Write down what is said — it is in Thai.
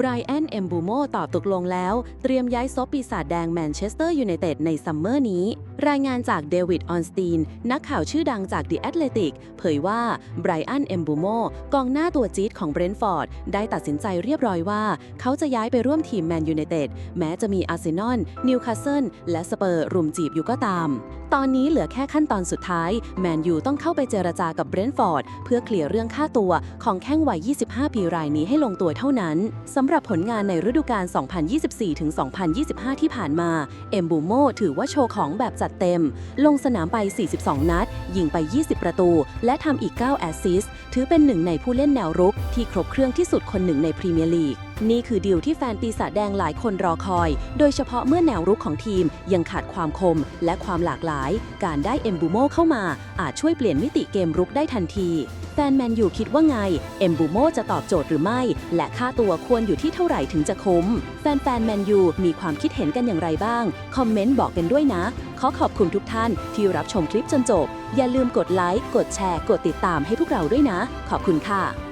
ไบรอัน เอมบูโมตอบตกลงแล้ว เตรียมย้ายซบปีศาจแดงแมนเชสเตอร์ยูไนเต็ดในซัมเมอร์นี้ รายงานจากเดวิด ออนสตีน นักข่าวชื่อดังจาก The Athletic เผยว่าไบรอัน เอมบูโมกองหน้าตัวจี๊ดของเบรนท์ฟอร์ด ได้ตัดสินใจเรียบร้อยว่า เขาจะย้ายไปร่วมทีมแมนยูไนเต็ด แม้จะมีอาร์เซนอล นิวคาสเซิล และสเปอร์รุมจีบอยู่ก็ตาม ตอนนี้เหลือแค่ขั้นตอนสุดท้าย แมนยูต้องเข้าไปเจรจากับเบรนท์ฟอร์ดเพื่อเคลียร์เรื่องค่าตัวของแข้งวัย 25 ปีรายนี้ให้ลงตัวเท่านั้นสำหรับผลงานในฤดูกาล 2024-2025 ที่ผ่านมา เอ็มบูโมถือว่าโชว์ของแบบจัดเต็ม ลงสนามไป 42 นัด ยิงไป 20 ประตู และทำอีก 9 แอสซิสต์ ถือเป็นหนึ่งในผู้เล่นแนวรุกที่ครบเครื่องที่สุดคนหนึ่งในพรีเมียร์ลีก นี่คือดีลที่แฟนปีศาจแดงหลายคนรอคอย โดยเฉพาะเมื่อแนวรุกของทีมยังขาดความคมและความหลากหลาย การได้เอมบูโมเข้ามา อาจช่วยเปลี่ยนมิติเกมรุกได้ทันที แฟนแมนยูคิดว่าไง เอมบูโมจะตอบโจทย์หรือไม่ และค่าตัวควรอยู่ที่เท่าไหร่ถึงจะคุ้ม แฟนๆแมนยูมีความคิดเห็นกันอย่างไรบ้าง คอมเมนต์บอกกันด้วยนะ ขอขอบคุณทุกท่านที่รับชมคลิปจนจบ อย่าลืมกดไลค์ กดแชร์ กดติดตามให้พวกเราด้วยนะ ขอบคุณค่ะ